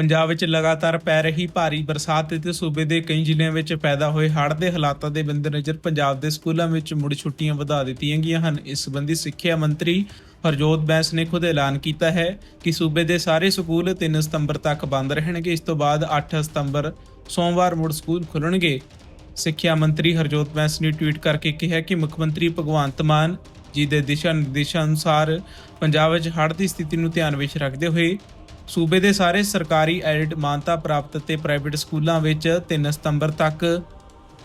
ਪੰਜਾਬ ਵਿੱਚ ਲਗਾਤਾਰ ਪੈ ਰਹੀ ਭਾਰੀ ਬਰਸਾਤ ਅਤੇ ਸੂਬੇ ਦੇ ਕਈ ਜ਼ਿਲ੍ਹਿਆਂ ਵਿੱਚ ਪੈਦਾ ਹੋਏ ਹੜ੍ਹ ਦੇ ਹਾਲਾਤਾਂ ਦੇ ਮੱਦੇਨਜ਼ਰ ਪੰਜਾਬ ਦੇ ਸਕੂਲਾਂ ਵਿੱਚ ਮੁੜ ਛੁੱਟੀਆਂ ਵਧਾ ਦਿੱਤੀਆਂ ਗਈਆਂ ਹਨ। ਇਸ ਸੰਬੰਧੀ ਸਿੱਖਿਆ ਮੰਤਰੀ ਹਰਜੋਤ ਬੈਂਸ ਨੇ ਖੁਦ ਐਲਾਨ ਕੀਤਾ ਹੈ ਕਿ ਸੂਬੇ ਦੇ ਸਾਰੇ ਸਕੂਲ 3 ਸਤੰਬਰ ਤੱਕ ਬੰਦ ਰਹਿਣਗੇ। ਇਸ ਤੋਂ ਬਾਅਦ 8 ਸਤੰਬਰ ਸੋਮਵਾਰ ਮੁੜ ਸਕੂਲ ਖੁੱਲਣਗੇ ਸਿੱਖਿਆ ਮੰਤਰੀ ਹਰਜੋਤ ਬੈਂਸ ਨੇ ਟਵੀਟ ਕਰਕੇ ਕਿਹਾ ਕਿ ਮੁੱਖ ਮੰਤਰੀ ਭਗਵੰਤ ਮਾਨ ਜੀ ਦੇ ਦਿਸ਼ਾ ਨਿਰਦੇਸ਼ਾਂ ਅਨੁਸਾਰ ਪੰਜਾਬ ਵਿੱਚ ਹੜ੍ਹ ਦੀ ਸਥਿਤੀ ਨੂੰ ਧਿਆਨ ਵਿੱਚ ਰੱਖਦੇ ਹੋਏ ਸੂਬੇ ਦੇ ਸਾਰੇ ਸਰਕਾਰੀ ਐਡਿਟ ਮਾਨਤਾ ਪ੍ਰਾਪਤ ਅਤੇ ਪ੍ਰਾਈਵੇਟ ਸਕੂਲਾਂ ਵਿੱਚ 3 ਸਤੰਬਰ ਤੱਕ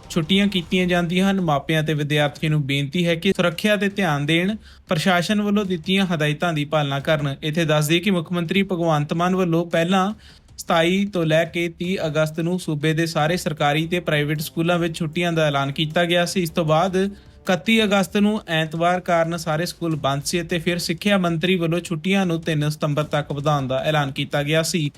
ਛੁੱਟੀਆਂ ਕੀਤੀਆਂ ਜਾਂਦੀਆਂ ਹਨ। ਮਾਪਿਆਂ ਤੇ ਵਿਦਿਆਰਥੀਆਂ ਨੂੰ ਬੇਨਤੀ ਹੈ ਕਿ ਸੁਰੱਖਿਆ ਤੇ ਧਿਆਨ ਦੇਣ, ਪ੍ਰਸ਼ਾਸਨ ਵੱਲੋਂ ਦਿੱਤੀਆਂ ਹਦਾਇਤਾਂ ਦੀ ਪਾਲਣਾ ਕਰਨ। ਇੱਥੇ ਦੱਸ ਦਈਏ ਕਿ ਮੁੱਖ ਮੰਤਰੀ ਭਗਵੰਤ ਮਾਨ ਵੱਲੋਂ ਪਹਿਲਾਂ 27 ਤੋਂ ਲੈ ਕੇ 30 ਅਗਸਤ ਨੂੰ ਸੂਬੇ ਦੇ ਸਾਰੇ ਸਰਕਾਰੀ ਤੇ ਪ੍ਰਾਈਵੇਟ ਸਕੂਲਾਂ ਵਿੱਚ ਛੁੱਟੀਆਂ ਦਾ ਐਲਾਨ ਕੀਤਾ ਗਿਆ ਸੀ। ਇਸ ਤੋਂ ਬਾਅਦ 31 ਅਗਸਤ ਨੂੰ ਐਤਵਾਰ ਕਾਰਨ ਸਾਰੇ ਸਕੂਲ ਬੰਦ ਸੀ ਅਤੇ ਫਿਰ ਸਿੱਖਿਆ ਮੰਤਰੀ ਵੱਲੋਂ ਛੁੱਟੀਆਂ ਨੂੰ 3 ਸਤੰਬਰ ਤੱਕ ਵਧਾਉਣ ਦਾ ਐਲਾਨ ਕੀਤਾ ਗਿਆ ਸੀ।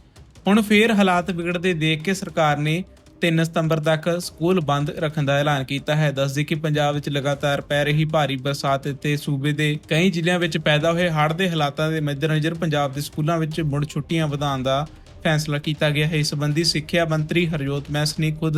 ਹੁਣ ਫੇਰ ਹਾਲਾਤ ਵਿਗੜਦੇ ਦੇਖ ਕੇ ਸਰਕਾਰ ਨੇ 3 ਸਤੰਬਰ ਤੱਕ ਸਕੂਲ ਬੰਦ ਰੱਖਣ ਦਾ ਐਲਾਨ ਕੀਤਾ ਹੈ। ਦੱਸਦੇ ਕਿ ਪੰਜਾਬ ਵਿੱਚ ਲਗਾਤਾਰ ਪੈ ਰਹੀ ਭਾਰੀ ਬਰਸਾਤ ਅਤੇ ਸੂਬੇ ਦੇ ਕਈ ਜ਼ਿਲ੍ਹਿਆਂ ਵਿੱਚ ਪੈਦਾ ਹੋਏ ਹੜ੍ਹ ਦੇ ਹਾਲਾਤਾਂ ਦੇ ਮੱਦੇਨਜ਼ਰ ਪੰਜਾਬ ਦੇ ਸਕੂਲਾਂ ਵਿੱਚ ਮੁੜ ਛੁੱਟੀਆਂ ਵਧਾਉਣ ਦਾ ਫੈਸਲਾ ਕੀਤਾ ਗਿਆ ਹੈ। ਇਸ ਸੰਬੰਧੀ ਸਿੱਖਿਆ ਮੰਤਰੀ ਹਰਜੋਤ ਮੈਸ ਨੇ ਖੁਦ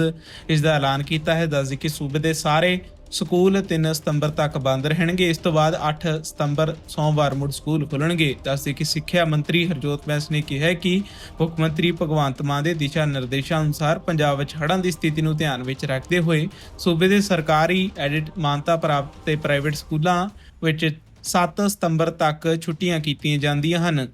ਇਸ ਦਾ ਐਲਾਨ ਕੀਤਾ ਹੈ। ਦੱਸਦੇ ਕਿ ਸੂਬੇ ਦੇ ਸਾਰੇ ਸਕੂਲ 3 ਸਤੰਬਰ ਤੱਕ ਬੰਦ ਰਹਿਣਗੇ। ਇਸ ਤੋਂ ਬਾਅਦ 8 ਸਤੰਬਰ ਸੋਮਵਾਰ ਮੁੜ ਸਕੂਲ ਖੁੱਲਣਗੇ ਦੱਸਦੇ ਕਿ ਸਿੱਖਿਆ ਮੰਤਰੀ ਹਰਜੋਤ ਮੈਸ ਨੇ ਕਿਹਾ ਕਿ ਮੁੱਖ ਮੰਤਰੀ ਭਗਵੰਤ ਮਾਨ ਦੇ ਦਿਸ਼ਾ ਨਿਰਦੇਸ਼ਾਂ ਅਨੁਸਾਰ ਪੰਜਾਬ ਵਿੱਚ ਹੜ੍ਹਾਂ ਦੀ ਸਥਿਤੀ ਨੂੰ ਧਿਆਨ ਵਿੱਚ ਰੱਖਦੇ ਹੋਏ ਸੂਬੇ ਦੇ ਸਰਕਾਰੀ ਐਡਿਟ ਮਾਨਤਾ ਪ੍ਰਾਪਤ ਤੇ ਪ੍ਰਾਈਵੇਟ ਸਕੂਲਾਂ ਵਿੱਚ 7 ਸਤੰਬਰ ਤੱਕ ਛੁੱਟੀਆਂ ਕੀਤੀਆਂ ਜਾਂਦੀਆਂ ਹਨ।